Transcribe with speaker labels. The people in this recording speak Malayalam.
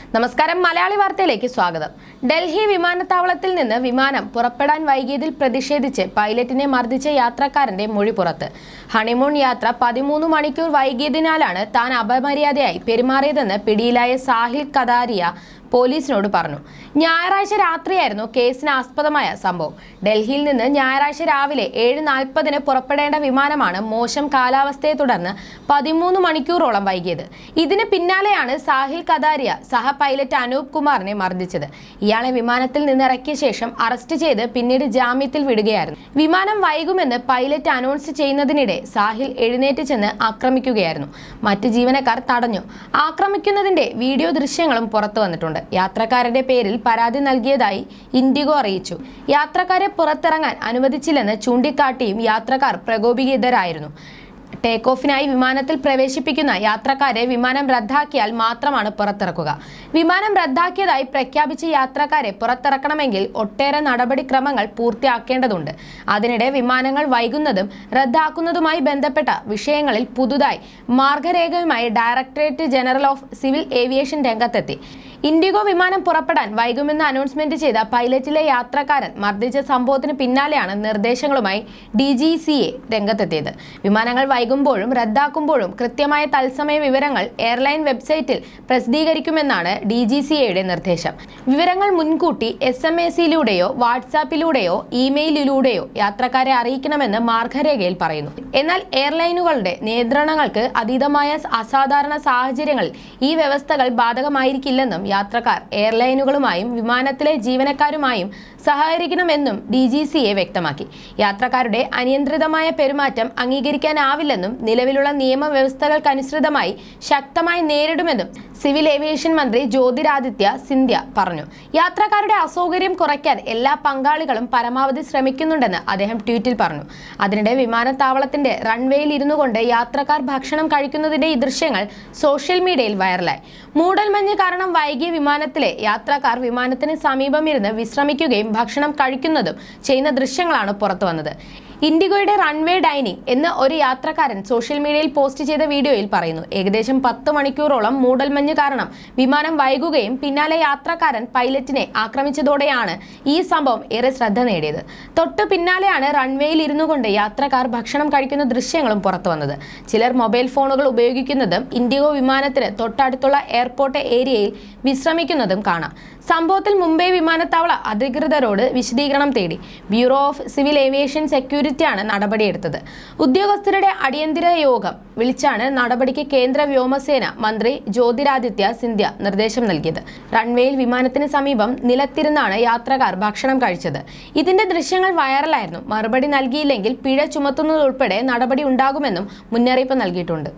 Speaker 1: നമസ്കാരം. മലയാളി വാർത്തയിലേക്ക് സ്വാഗതം. ഡൽഹി വിമാനത്താവളത്തിൽ നിന്ന് വിമാനം പുറപ്പെടാൻ വൈകിയതിൽ പ്രതിഷേധിച്ച് പൈലറ്റിനെ മർദ്ദിച്ച യാത്രക്കാരന്റെ മൊഴി പുറത്ത്. ഹണിമൂൺ യാത്ര പതിമൂന്ന് മണിക്കൂർ വൈകിയതിനാലാണ് താൻ അപമര്യാദയായി പെരുമാറിയതെന്ന് പിടിയിലായ സാഹിൽ കതാരിയ പോലീസിനോട് പറഞ്ഞു. ഞായറാഴ്ച രാത്രിയായിരുന്നു കേസിന് ആസ്പദമായ സംഭവം. ഡൽഹിയിൽ നിന്ന് ഞായറാഴ്ച രാവിലെ ഏഴ് നാൽപ്പതിന് പുറപ്പെടേണ്ട വിമാനമാണ് മോശം കാലാവസ്ഥയെ തുടർന്ന് പതിമൂന്ന് മണിക്കൂറോളം വൈകിയത്. ഇതിന് പിന്നാലെയാണ് സാഹിൽ കദാരിയ സഹ പൈലറ്റ് അനൂപ് കുമാറിനെ മർദ്ദിച്ചത്. ഇയാളെ വിമാനത്തിൽ നിന്ന് ഇറക്കിയ ശേഷം അറസ്റ്റ് ചെയ്ത് പിന്നീട് ജാമ്യത്തിൽ വിടുകയായിരുന്നു. വിമാനം വൈകുമെന്ന് പൈലറ്റ് അനൗൺസ് ചെയ്യുന്നതിനിടെ സാഹിൽ എഴുന്നേറ്റ് ചെന്ന് ആക്രമിക്കുകയായിരുന്നു. മറ്റ് ജീവനക്കാർ തടഞ്ഞു. ആക്രമിക്കുന്നതിന്റെ വീഡിയോ ദൃശ്യങ്ങളും പുറത്തു വന്നിട്ടുണ്ട്. യാത്രക്കാരന്റെ പേരിൽ പരാതി നൽകിയതായി ഇൻഡിഗോ അറിയിച്ചു. യാത്രക്കാരെ പുറത്തിറങ്ങാൻ അനുവദിച്ചില്ലെന്ന് ചൂണ്ടിക്കാട്ടിയും യാത്രക്കാർ പ്രകോപിതരായിരുന്നു. ടേക്ക് ഓഫിനായി വിമാനത്തിൽ പ്രവേശിപ്പിക്കുന്ന യാത്രക്കാരെ വിമാനം റദ്ദാക്കിയാൽ മാത്രമാണ് പുറത്തിറക്കുക. വിമാനം റദ്ദാക്കിയതായി പ്രഖ്യാപിച്ച യാത്രക്കാരെ പുറത്തിറക്കണമെങ്കിൽ ഒട്ടേറെ നടപടിക്രമങ്ങൾ പൂർത്തിയാക്കേണ്ടതുണ്ട്. അതിനിടെ വിമാനങ്ങൾ വൈകുന്നതും റദ്ദാക്കുന്നതുമായി ബന്ധപ്പെട്ട വിഷയങ്ങളിൽ പുതുതായി മാർഗരേഖയുമായി directorate general of civil aviation രംഗത്തെത്തി. ഇൻഡിഗോ വിമാനം പുറപ്പെടാൻ വൈകുമെന്ന് അനൗൺസ്മെന്റ് ചെയ്ത പൈലറ്റിലെ യാത്രക്കാരൻ മർദ്ദിച്ച സംഭവത്തിന് പിന്നാലെയാണ് നിർദ്ദേശങ്ങളുമായി ഡി രംഗത്തെത്തിയത്. വിമാനങ്ങൾ വൈകുമ്പോഴും റദ്ദാക്കുമ്പോഴും കൃത്യമായ തത്സമയ വിവരങ്ങൾ എയർലൈൻ വെബ്സൈറ്റിൽ പ്രസിദ്ധീകരിക്കുമെന്നാണ് ഡി ജി സി എയുടെ നിർദ്ദേശം. വിവരങ്ങൾ മുൻകൂട്ടി എസ് എം എ സിയിലൂടെയോ വാട്സാപ്പിലൂടെയോ ഇമെയിലിലൂടെയോ യാത്രക്കാരെ അറിയിക്കണമെന്ന് മാർഗരേഖയിൽ പറയുന്നു. എന്നാൽ എയർലൈനുകളുടെ നിയന്ത്രണങ്ങൾക്ക് അതീതമായ അസാധാരണ സാഹചര്യങ്ങളിൽ ഈ വ്യവസ്ഥകൾ ബാധകമായിരിക്കില്ലെന്നും യാത്രക്കാർ എയർലൈനുകളുമായും വിമാനത്തിലെ ജീവനക്കാരുമായും സഹകരിക്കണമെന്നും ഡി ജി സി എ വ്യക്തമാക്കി. യാത്രക്കാരുടെ അനിയന്ത്രിതമായ പെരുമാറ്റം അംഗീകരിക്കാനാവില്ലെന്നും നിലവിലുള്ള നിയമവ്യവസ്ഥകൾക്കനുസൃതമായി ശക്തമായി നേരിടുമെന്നും സിവിൽ ഏവിയേഷൻ മന്ത്രി ജ്യോതിരാദിത്യ സിന്ധ്യ പറഞ്ഞു. യാത്രക്കാരുടെ അസൗകര്യം കുറയ്ക്കാൻ എല്ലാ പങ്കാളികളും പരമാവധി ശ്രമിക്കുന്നുണ്ടെന്ന് അദ്ദേഹം ട്വീറ്റിൽ പറഞ്ഞു. അതിനിടെ വിമാനത്താവളത്തിന്റെ റൺവേയിൽ ഇരുന്നു കൊണ്ട് യാത്രക്കാർ ഭക്ഷണം കഴിക്കുന്നതിന്റെ ഈ ദൃശ്യങ്ങൾ സോഷ്യൽ മീഡിയയിൽ വൈറലായി. മൂടൽമഞ്ഞ് കാരണം വൈകിയ വിമാനത്തിലെ യാത്രക്കാർ വിമാനത്തിന് സമീപം ഇരുന്ന് വിശ്രമിക്കുകയും ഭക്ഷണം കഴിക്കുന്നതും ചെയ്യുന്ന ദൃശ്യങ്ങളാണ് പുറത്തു വന്നത്. ഇൻഡിഗോയുടെ റൺവേ ഡൈനിങ് എന്ന് ഒരു യാത്രക്കാരൻ സോഷ്യൽ മീഡിയയിൽ പോസ്റ്റ് ചെയ്ത വീഡിയോയിൽ പറയുന്നു. ഏകദേശം പത്ത് മണിക്കൂറോളം മൂടൽമഞ്ഞ് കാരണം വിമാനം വൈകുകയും പിന്നാലെ യാത്രക്കാരൻ പൈലറ്റിനെ ആക്രമിച്ചതോടെയാണ് ഈ സംഭവം ഏറെ ശ്രദ്ധ നേടിയത്. തൊട്ടു പിന്നാലെയാണ് റൺവേയിൽ ഇരുന്നു കൊണ്ട് യാത്രക്കാർ ഭക്ഷണം കഴിക്കുന്ന ദൃശ്യങ്ങളും പുറത്തു വന്നത്. ചിലർ മൊബൈൽ ഫോണുകൾ ഉപയോഗിക്കുന്നതും ഇൻഡിഗോ വിമാനത്തിന് തൊട്ടടുത്തുള്ള എയർപോർട്ട് ഏരിയയിൽ വിശ്രമിക്കുന്നതും കാണാം. സംഭവത്തിൽ മുംബൈ വിമാനത്താവള അധികൃതരോട് വിശദീകരണം തേടി ബ്യൂറോ ഓഫ് സിവിൽ ഏവിയേഷൻ സെക്യൂരിറ്റിയാണ് നടപടിയെടുത്തത്. ഉദ്യോഗസ്ഥരുടെ അടിയന്തര യോഗം വിളിച്ചാണ് നടപടിക്ക് കേന്ദ്ര വ്യോമസേന മന്ത്രി ജ്യോതിരാദിത്യ സിന്ധ്യ നിർദ്ദേശം നൽകിയത്. റൺവേയിൽ വിമാനത്തിന് സമീപം നിലത്തിരുന്നാണ് യാത്രക്കാർ ഭക്ഷണം കഴിച്ചത്. ഇതിന്റെ ദൃശ്യങ്ങൾ വൈറലായിരുന്നു. മറുപടി നൽകിയില്ലെങ്കിൽ പിഴ ചുമത്തുന്നതുൾപ്പെടെ നടപടി ഉണ്ടാകുമെന്നും മുന്നറിയിപ്പ് നൽകിയിട്ടുണ്ട്.